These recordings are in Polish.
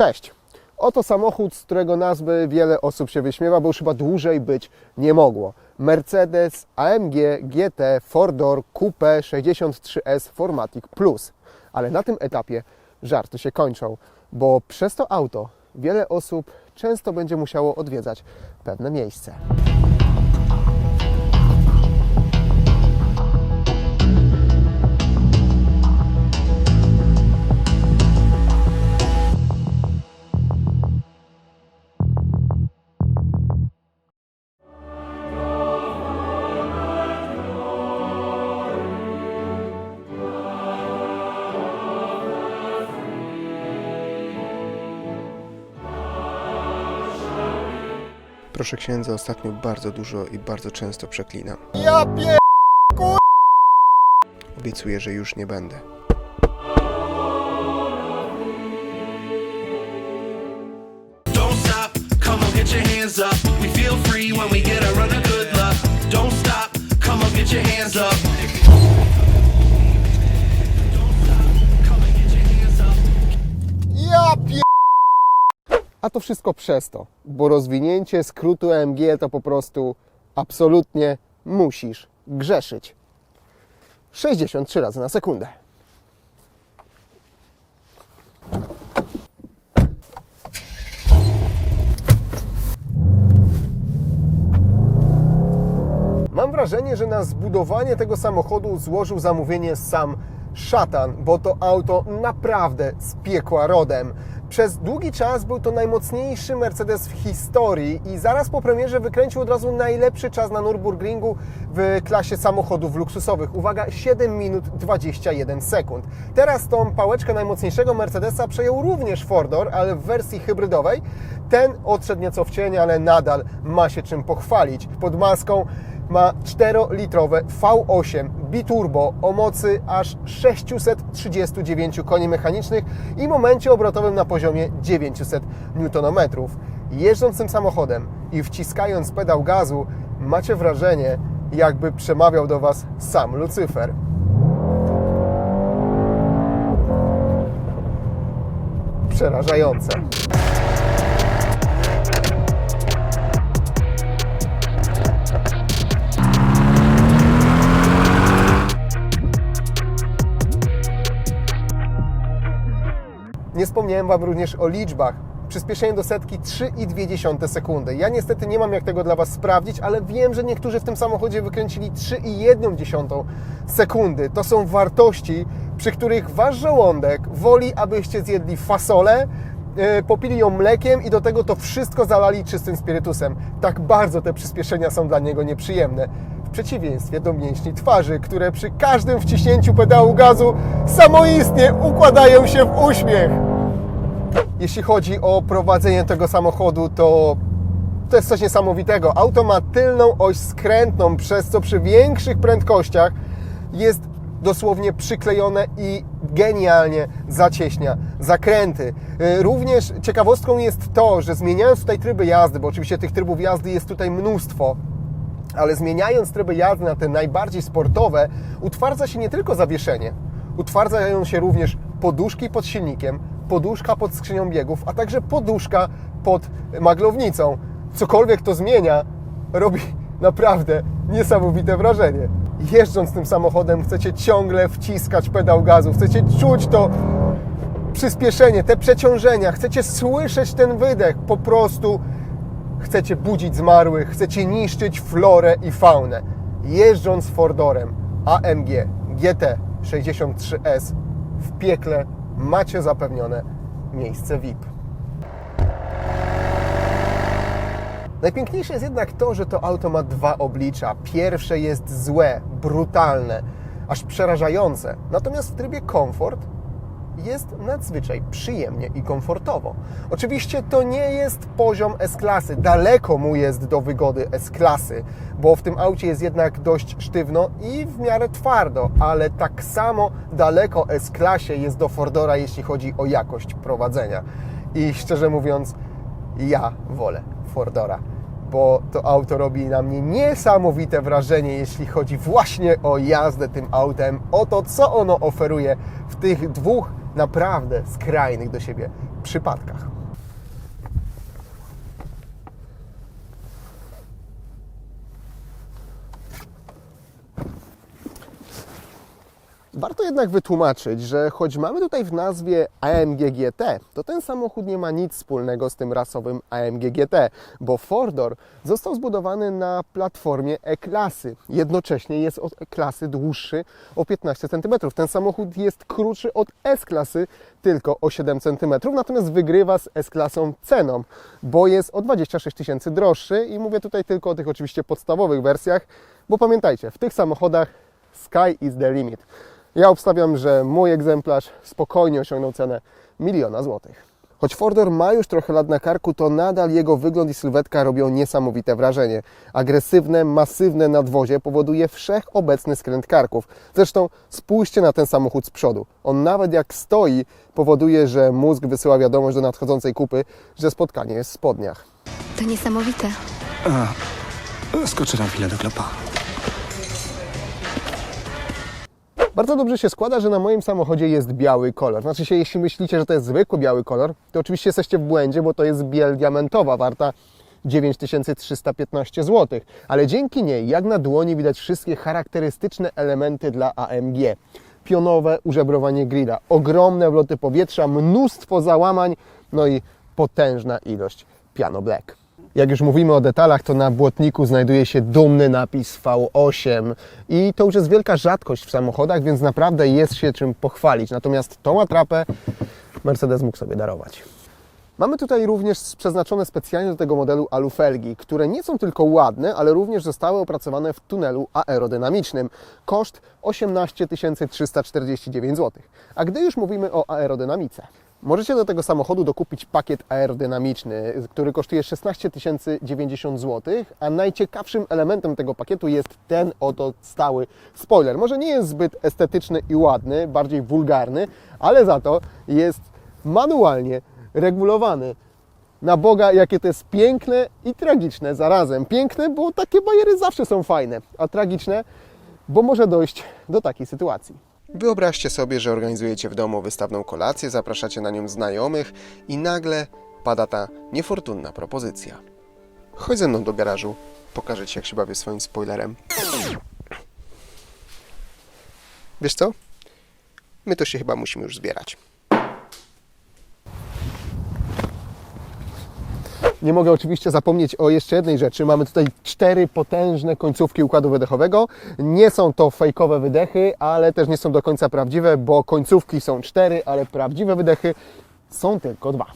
Cześć! Oto samochód, z którego nazwy wiele osób się wyśmiewa, bo już chyba dłużej być nie mogło. Mercedes AMG GT 4-door Coupe 63S Formatic Plus. Ale na tym etapie żarty się kończą, bo przez to auto wiele osób często będzie musiało odwiedzać pewne miejsce. Proszę księdza, ostatnio bardzo dużo i bardzo często przeklinam. Ja pie... Obiecuję, że już nie będę. Don't stop, come on, get your hands up. We feel free when we get a run of good luck. Don't stop, come on, get your hands up. A to wszystko przez to, bo rozwinięcie skrótu AMG to po prostu absolutnie musisz grzeszyć. 63 razy na sekundę. Mam wrażenie, że na zbudowanie tego samochodu złożył zamówienie sam szatan, bo to auto naprawdę z piekła rodem. Przez długi czas był to najmocniejszy Mercedes w historii i zaraz po premierze wykręcił od razu najlepszy czas na Nürburgringu w klasie samochodów luksusowych. Uwaga, 7 minut 21 sekund. Teraz tą pałeczkę najmocniejszego Mercedesa przejął również Fordor, ale w wersji hybrydowej. Ten odszedł nieco w cień, ale nadal ma się czym pochwalić. Pod maską ma 4-litrowe V8 biturbo o mocy aż 639 koni mechanicznych i momencie obrotowym na poziomie 900 Nm. Jeżdżąc tym samochodem i wciskając pedał gazu, macie wrażenie, jakby przemawiał do Was sam Lucyfer. Przerażające. Nie wspomniałem Wam również o liczbach. Przyspieszenie do setki 3,2 sekundy. Ja niestety nie mam jak tego dla Was sprawdzić, ale wiem, że niektórzy w tym samochodzie wykręcili 3,1 sekundy. To są wartości, przy których Wasz żołądek woli, abyście zjedli fasolę, yy, popili ją mlekiem i do tego to wszystko zalali czystym spirytusem. Tak bardzo te przyspieszenia są dla niego nieprzyjemne. W przeciwieństwie do mięśni twarzy, które przy każdym wciśnięciu pedału gazu samoistnie układają się w uśmiech. Jeśli chodzi o prowadzenie tego samochodu, to to jest coś niesamowitego. Auto ma tylną oś skrętną, przez co przy większych prędkościach jest dosłownie przyklejone i genialnie zacieśnia zakręty. Yy, Również ciekawostką jest to, że zmieniając tutaj tryby jazdy, bo oczywiście tych trybów jazdy jest tutaj mnóstwo, ale zmieniając tryby jazdy na te najbardziej sportowe, utwardza się nie tylko zawieszenie, utwardzają się również poduszki pod silnikiem, poduszka pod skrzynią biegów, a także poduszka pod maglownicą. Cokolwiek to zmienia, robi naprawdę niesamowite wrażenie. Jeżdżąc tym samochodem chcecie ciągle wciskać pedał gazu, chcecie czuć to przyspieszenie, te przeciążenia, chcecie słyszeć ten wydech, po prostu chcecie budzić zmarłych, chcecie niszczyć florę i faunę. Jeżdżąc Fordorem AMG GT 63S w piekle macie zapewnione miejsce VIP. Najpiękniejsze jest jednak to, że to auto ma dwa oblicza. Pierwsze jest złe, brutalne, aż przerażające. Natomiast w trybie komfort jest nadzwyczaj przyjemnie i komfortowo. Oczywiście to nie jest poziom S-klasy, daleko mu jest do wygody S-klasy, bo w tym aucie jest jednak dość sztywno i w miarę twardo, ale tak samo daleko S-klasie jest do Fordora, jeśli chodzi o jakość prowadzenia. I szczerze mówiąc, ja wolę Fordora, bo to auto robi na mnie niesamowite wrażenie, jeśli chodzi właśnie o jazdę tym autem, o to, co ono oferuje w tych dwóch naprawdę skrajnych do siebie przypadkach. Warto jednak wytłumaczyć, że choć mamy tutaj w nazwie AMG GT, to ten samochód nie ma nic wspólnego z tym rasowym AMG GT, bo Fordor został zbudowany na platformie E-klasy. Jednocześnie jest od E-klasy dłuższy o 15 cm. Ten samochód jest krótszy od S-klasy tylko o 7 cm, natomiast wygrywa z S-klasą ceną, bo jest o 26 tysięcy droższy i mówię tutaj tylko o tych oczywiście podstawowych wersjach, bo pamiętajcie, w tych samochodach Sky is the limit. Ja obstawiam, że mój egzemplarz spokojnie osiągnął cenę miliona złotych. Choć Fordor ma już trochę lat na karku, to nadal jego wygląd i sylwetka robią niesamowite wrażenie. Agresywne, masywne nadwozie powoduje wszechobecny skręt karków. Zresztą spójrzcie na ten samochód z przodu. On nawet jak stoi, powoduje, że mózg wysyła wiadomość do nadchodzącej kupy, że spotkanie jest w spodniach. To niesamowite. Skoczę na chwilę do klopa. Bardzo dobrze się składa, że na moim samochodzie jest biały kolor. Znaczy się, jeśli myślicie, że to jest zwykły biały kolor, to oczywiście jesteście w błędzie, bo to jest biel diamentowa, warta 9315 zł. Ale dzięki niej, jak na dłoni, widać wszystkie charakterystyczne elementy dla AMG. Pionowe użebrowanie grilla, ogromne wloty powietrza, mnóstwo załamań, no i potężna ilość piano black. Jak już mówimy o detalach, to na błotniku znajduje się dumny napis V8 i to już jest wielka rzadkość w samochodach, więc naprawdę jest się czym pochwalić. Natomiast tą atrapę Mercedes mógł sobie darować. Mamy tutaj również przeznaczone specjalnie do tego modelu alufelgi, które nie są tylko ładne, ale również zostały opracowane w tunelu aerodynamicznym. Koszt 18 349 zł. A gdy już mówimy o aerodynamice, możecie do tego samochodu dokupić pakiet aerodynamiczny, który kosztuje 16 090 zł, a najciekawszym elementem tego pakietu jest ten oto stały spoiler. Może nie jest zbyt estetyczny i ładny, bardziej wulgarny, ale za to jest manualnie regulowany. Na Boga, jakie to jest piękne i tragiczne zarazem. Piękne, bo takie bajery zawsze są fajne, a tragiczne, bo może dojść do takiej sytuacji. Wyobraźcie sobie, że organizujecie w domu wystawną kolację, zapraszacie na nią znajomych i nagle pada ta niefortunna propozycja. Chodź ze mną do garażu, pokażę Ci, jak się bawię swoim spoilerem. Wiesz co? My to się chyba musimy już zbierać. Nie mogę oczywiście zapomnieć o jeszcze jednej rzeczy. Mamy tutaj cztery potężne końcówki układu wydechowego. Nie są to fejkowe wydechy, ale też nie są do końca prawdziwe, bo końcówki są cztery, ale prawdziwe wydechy są tylko dwa.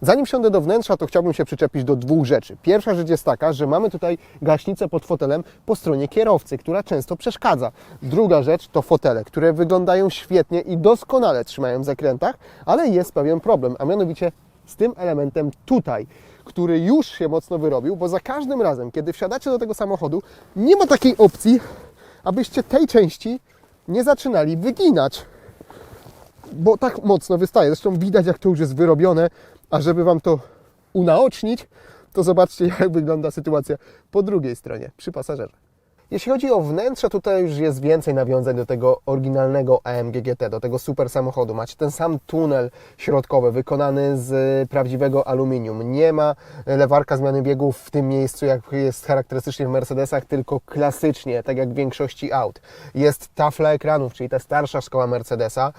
Zanim wsiądę do wnętrza, to chciałbym się przyczepić do dwóch rzeczy. Pierwsza rzecz jest taka, że mamy tutaj gaśnicę pod fotelem po stronie kierowcy, która często przeszkadza. Druga rzecz to fotele, które wyglądają świetnie i doskonale trzymają w zakrętach, ale jest pewien problem, a mianowicie z tym elementem tutaj, który już się mocno wyrobił, bo za każdym razem, kiedy wsiadacie do tego samochodu, nie ma takiej opcji, abyście tej części nie zaczynali wyginać bo tak mocno wystaje. Zresztą widać, jak to już jest wyrobione, a żeby Wam to unaocznić, to zobaczcie, jak wygląda sytuacja po drugiej stronie, przy pasażerze. Jeśli chodzi o wnętrze, tutaj już jest więcej nawiązań do tego oryginalnego AMG GT, do tego super samochodu. Macie ten sam tunel środkowy, wykonany z prawdziwego aluminium. Nie ma lewarka zmiany biegów w tym miejscu, jak jest charakterystycznie w Mercedesach, tylko klasycznie, tak jak w większości aut. Jest tafla ekranów, czyli ta starsza szkoła Mercedesa.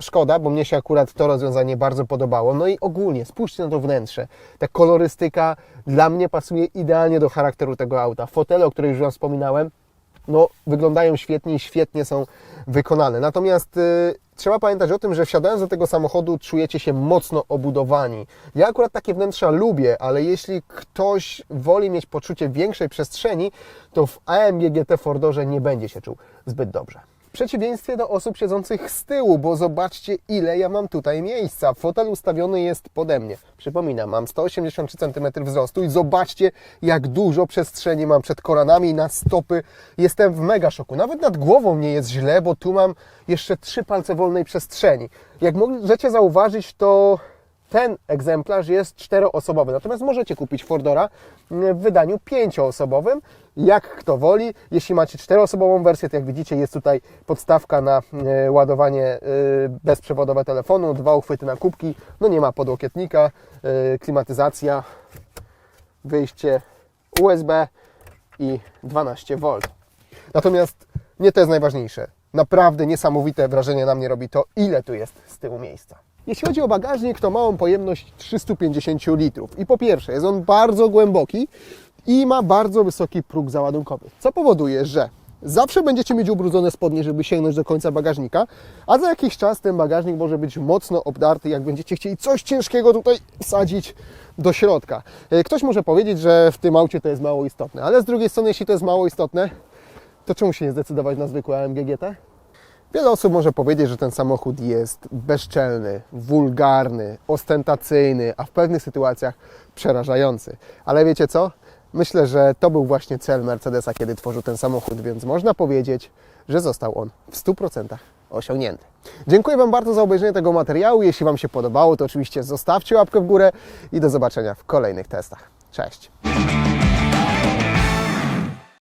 Szkoda, bo mnie się akurat to rozwiązanie bardzo podobało. No i ogólnie, spójrzcie na to wnętrze. Ta kolorystyka dla mnie pasuje idealnie do charakteru tego auta. Fotele, o których już Wam wspominałem, no, wyglądają świetnie i świetnie są wykonane. Natomiast y, trzeba pamiętać o tym, że wsiadając do tego samochodu czujecie się mocno obudowani. Ja akurat takie wnętrza lubię, ale jeśli ktoś woli mieć poczucie większej przestrzeni, to w AMG GT Fordorze nie będzie się czuł zbyt dobrze. Przeciwieństwie do osób siedzących z tyłu, bo zobaczcie ile ja mam tutaj miejsca. Fotel ustawiony jest pode mnie. Przypominam, mam 183 cm wzrostu i zobaczcie jak dużo przestrzeni mam przed kolanami na stopy. Jestem w mega szoku. Nawet nad głową nie jest źle, bo tu mam jeszcze trzy palce wolnej przestrzeni. Jak możecie zauważyć, to ten egzemplarz jest czteroosobowy, natomiast możecie kupić Fordora w wydaniu pięcioosobowym jak kto woli. Jeśli macie czteroosobową wersję, to jak widzicie jest tutaj podstawka na e, ładowanie e, bezprzewodowe telefonu, dwa uchwyty na kubki, no nie ma podłokietnika, e, klimatyzacja, wyjście USB i 12V. Natomiast nie to jest najważniejsze. Naprawdę niesamowite wrażenie na mnie robi to, ile tu jest z tyłu miejsca. Jeśli chodzi o bagażnik, to ma on pojemność 350 litrów. I po pierwsze, jest on bardzo głęboki i ma bardzo wysoki próg załadunkowy, co powoduje, że zawsze będziecie mieć ubrudzone spodnie, żeby sięgnąć do końca bagażnika, a za jakiś czas ten bagażnik może być mocno obdarty, jak będziecie chcieli coś ciężkiego tutaj wsadzić do środka. E, Ktoś może powiedzieć, że w tym aucie to jest mało istotne, ale z drugiej strony, jeśli to jest mało istotne, to czemu się nie zdecydować na zwykłe AMG GT? Wiele osób może powiedzieć, że ten samochód jest bezczelny, wulgarny, ostentacyjny, a w pewnych sytuacjach przerażający. Ale wiecie co? Myślę, że to był właśnie cel Mercedesa, kiedy tworzył ten samochód, więc można powiedzieć, że został on w 100% osiągnięty. Dziękuję Wam bardzo za obejrzenie tego materiału. Jeśli Wam się podobało, to oczywiście zostawcie łapkę w górę i do zobaczenia w kolejnych testach. Cześć!